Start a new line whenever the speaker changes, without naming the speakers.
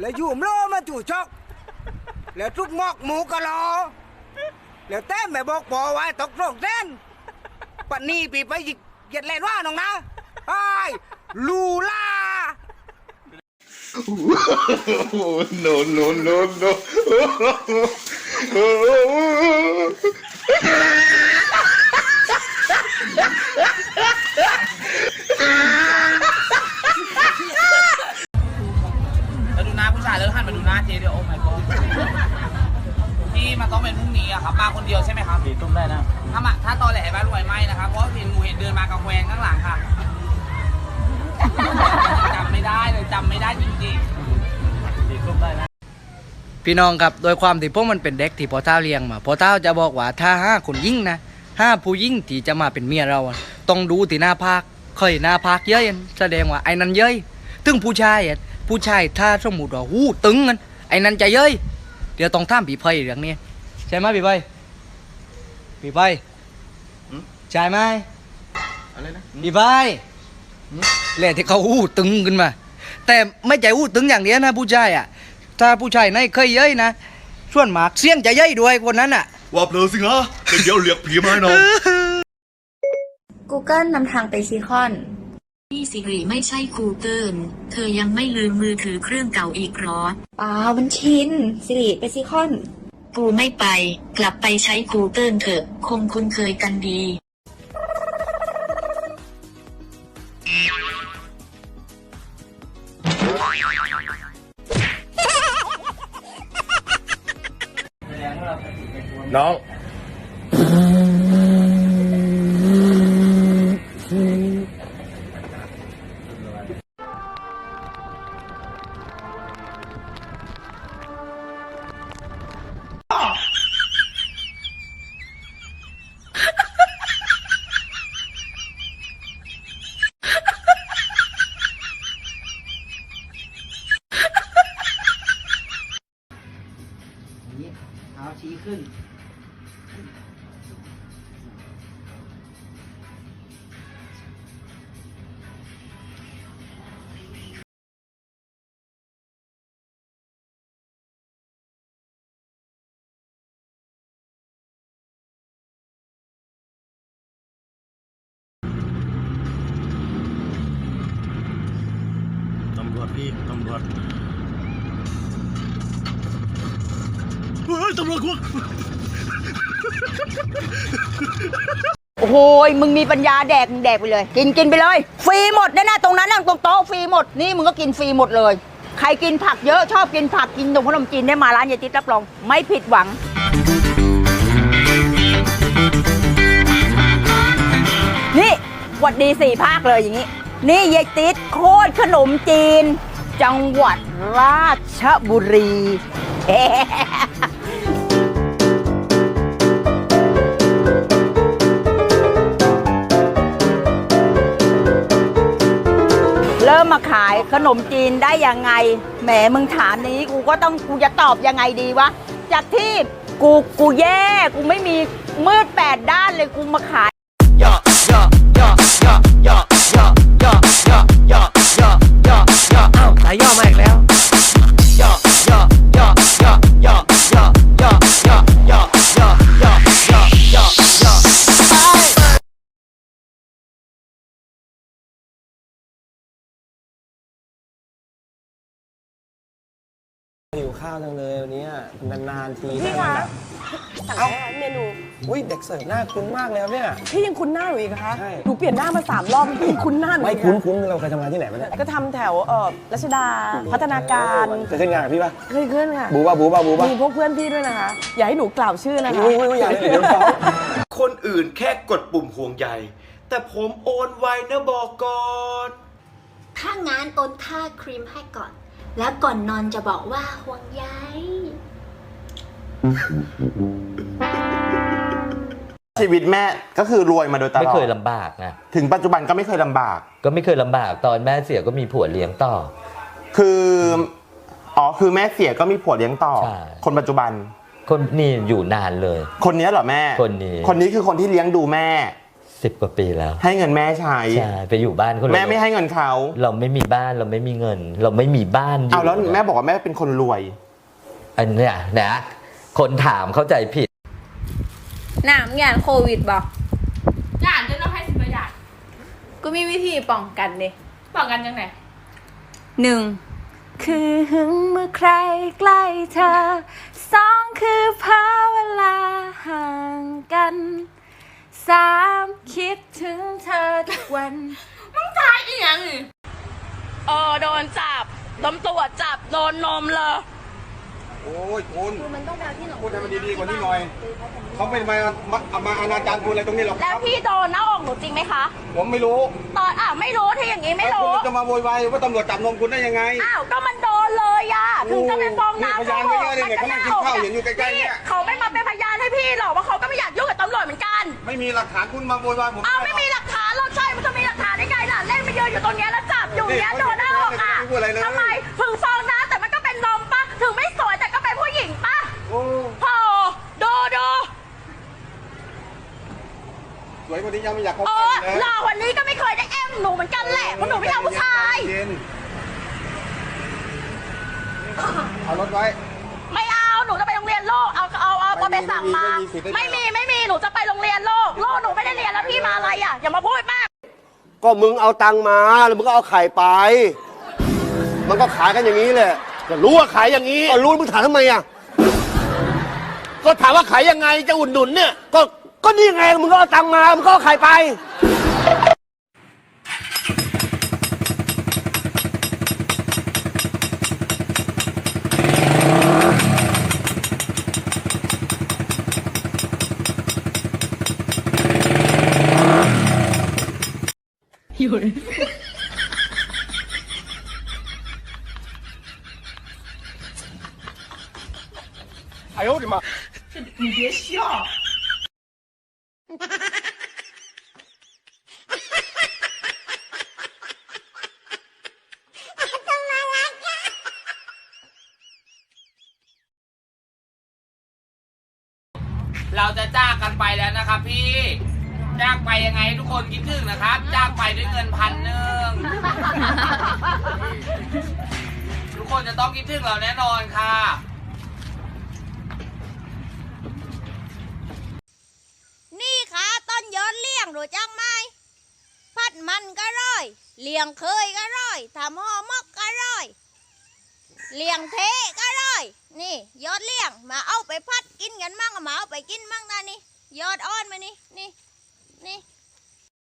แล้วอยู่มโลมาจู่ชกแล้วทุกงอกหมูกะลอ แล้วแต้มแม่บอกพอไว้ตกโรคเส้นปันนี้ปีไปหยิกเหยียดเล่นว่าน้องนะไอ้ายลูล่า
no, no, no, no.
หันมาดูหน้าเจ๊ด้วยโอ้ my god พี่มันต้องเป็นพรุ่งนี้อะครับมาคนเดียวใช่ไหมครับ
สี่ทุ่มได้นะ
ถ้ามาถ้าตอแหลบ้านรวยไหมนะครับ เพราะเห็นหนูเห็นเดินมากับแหวนข้างหลังค่ะจำไม่ได้เลยจำไม่ได้จริง
สี่ทุ่มได้นะ
พี่น้องครับโดยความที่พวกมันเป็นเด็กที่พ่อเท้าเลี้ยงมาพ่อเท้าจะบอกว่าถ้าห้าคนยิ่งนะห้าผู้ยิ่งที่จะมาเป็นเมียเราอะต้องดูที่หน้าภาคเคยหน้าภาคเย้ยแสดงว่าไอ้นั้นเย้ยถึงผู้ชายอะผู้ชายถ้าสมมติว่าหูตึงกันไอ้นั้นจะเย้ยเดี๋ยวต้องท่ามปีเพยเรื่องนี้ใช่ไหมปีเพยปีเพยใช่ไหม
อะไรนะ
ปีเพยแหละที่เขาหูตึงขึ้นมา แต่ไม่ใจหูตึงอย่างเดียวนะผู้ชายอะ ถ้าผู้ชายไหนเคยเย้ยนะส่วนมากเสียงจะเย้ยด้วยคนนั้นอะ
ว่าเพลอสิงะแต่เดี๋ยวเรียกผีมาให้น้อง
Google นำทางไปซีคอน
นี่สิริไม่ใช่ Google เธอยังไม่ลืมมือถือเครื่องเก่าอีกเหรอ
เปล่ามันชิน สิริไปซีคอน
กูไม่ไป กลับไปใช้ Google เถอะ คงคุ้นเคยกันดี
น้อง
ขึ้น
ตำรวจพี่ตำรวจ ฮ้ยตำรวจกู
โอ้โหยมึงมีปัญญาแดกมึงแดกไปเลย กินกินไปเลย ฟรีหมดแน่ๆตรงนั้นนั่งตรงโต๊ะฟรีหมด นี่มึงก็กินฟรีหมดเลย ใครกินผักเยอะชอบกินผักกินนมขนมจีนได้มาร้านยายติ๊ดรับรอง ไม่ผิดหวัง นี่หวัดดีสี่ภาคเลยอย่างนี้ นี่ยายติ๊ดโคตรขนมจีน จังหวัดราชบุรี เริ่มมาขายขนมจีนได้ยังไง แหมมึงถามนี้กูก็ต้องกูจะตอบยังไงดีวะ จากที่กูกูแย่ กูไม่มีมืดแปดด้านเลยกูมาขาย
ข้าวจังเลยวันนี้นานๆที
พี่
ได้
คะ
มาแบบ
สั่งอะไรคะเมนู
อุ้ยเด็กเสิร์ฟหน้าคุ้นมากเลยครับเนี่ย
พี่ยังคุ้นหน้าหนูอีกเหรอคะ
ใช่
หนูเปลี่ยนหน้ามาสามรอบพี่ยังคุ้นหน้าหนู
ไม่
อีก
คุ้น
อะ
คุ้นเราเคยทำงานที่ไหนมาเนี่ย
ก็ทำแถวเอ่อรัชดาพัฒนาการ
เคยขึ้นงานกับพี่ปะ
เคยขึ้นค่ะ
บูป่ะบูป่ะบูป่ะ
มีพวกเพื่อนพี่ด้วยนะคะ อย่าให้หนูกล่าวชื่อนะคะ
อุ้ยอุ้ยอุ้ยอย่าเลยเดี๋ยวฟ้อง
คนอื่นแค่กดปุ่มห่วงใยแต่ผมโอนไวนะบอกก่อน
ถ้างานโอนค่าครีมให้ก่อน แล้วก่อนนอนจะบอกว่าห่วงใย
ชีวิตแม่ก็คือรวยมาโดยตลอด
ไม่เคยลำบากนะ
ถึงปัจจุบันก็ไม่เคยลำบาก
ก็ไม่เคยลำบากตอนแม่เสียก็มีผัวเลี้ยงต่อ
คืออ๋อคือแม่เสียก็มีผัวเลี้ยงต่อ
ใช่
คนปัจจุบัน
คนนี่อยู่นานเลย
คนนี้เหรอแม่
คนนี้
คนนี้คือคนที่เลี้ยงดูแม่
สิบกว่าปีแล้ว
ให้เงินแม่ใช้
ใช่ไปอยู่บ้านเขาเลย
แม่ไม่ให้เงินเขา
เราไม่มีบ้านเราไม่มีเงิน เราไม่มีบ้านอยู่
เอาแล้วแม่บอกว่าแม่เป็นคนรวย
อันเนี้ยนะคนถามเข้าใจผิด
หนามงานโควิดบอก
งานจะต้องให้สิบประหยัด
ก็มีวิธีป้องกันดิ
ป้องกันยังไง
หนึ่งคือหึงเมื่อใครใกล้เธอสองคือเพราะเวลาห่างกัน สามคิดถึงเธอทุกวัน
มึงทายอีหยังนี่เออโดนจับตำรวจจับโดนนมเลย
โอ้ยคุณพูดให้มันดีๆกว่านี้หน่อย เขาไม่มามามาอนาจารคุณอะไรตรงนี้หรอกค
แล้
รั
ว
บ
พี่โดนหน้าอกหนูจริงไหมคะ
ผมไม่รู้
ตอนอะไม่รู้ที่อย่างนี้ไม่
แล้ว
รู้
คุณจะมาโวยวายว่าตำรวจจับนมคุณได้ยังไง
อ้าวก็มันโดนเลยอะถึงจะเป็นฟองน้ำ
นี่พยานไม่เยอะเลยเนี่ยเขานั่งกินข้าวเห็นอยู่ใกล้ๆเนี่ย
เขาไม่มาเป็นพยานให้พี่หรอกว่าเขาก็ไม่อยากยุ่งกับตำรวจเหมือนกัน
ไม่มีหลักฐานคุณมาโวยวายผม
อ้าวไม่มีหลักฐานเราใช่มันจะมีหลักฐานได้ไงล่ะเล่นมายืนอยู่ตรงเนี้ยแล้วจับอยู่เนี้ยโดนหน้าอกอะ
ไม่พูดอะไรเลย
ทำไมถึงฟองน้ำแต่มันก็เป็นนมปะถึงไม่สวยแต่ก็เป็นผู้หญิงปะ
โอ้
พอดูดู
สวยกว่านี้ยังไม่อยากเข้า
เอ
ใกล้
อ
เลย
หล่อวันนี้ก็ไม่เคยได้แอมหนูเหมือนกันแหละเพราะหนูไม่เอาผู้ชาย
เย็นเอารถไว้
ไปสั่งมา
ไม่มีสิทธิ์ได้
ไม่มีไม่มีหนูจะไปโรงเรียนโลกโลกหนูไม่ได้เรียนแล้วพี่มาอะไรอะอย่ามาพูดมาก
ก็มึงเอาตังค์มาแล้วมึงก็เอาไข่ไป มันก็ขายกันอย่างนี้แหละ
ก็รู้ว่าขายอย่างนี้
ก็รู้มึงถามทำไมอะ
ก็ถามว่าขายยังไงจะอุดหนุนเนี่ย
ก็ก็นี่ไงมึงก็เอาตังค์มามึงก็เอาไข่ไป
哎呦我的妈！
你别笑。
เราจะจากกันไปแล้วนะครับพี่ จ้ากไปยังไงทุกคนคิดถึงนะครับ จ้ากไปด้วยเงินพันหนึ่งทุกคนจะต้องคิดถึงเราแน่นอนค่ะ
นี่ค่ะต้นยอดเลี้ยงรู้จักไหมพัดมันก็ร่อย เลี้ยงเคยก็ร่อยทำห่อมกก็ร่อย เลี้ยงเทก็ร่อย นี่ยอดเลี้ยงมาเอาไปพัดกินกันมั่งมาเอาไปกินมั่งนะนี่ยอดอ่อนมานี่นี่ นี่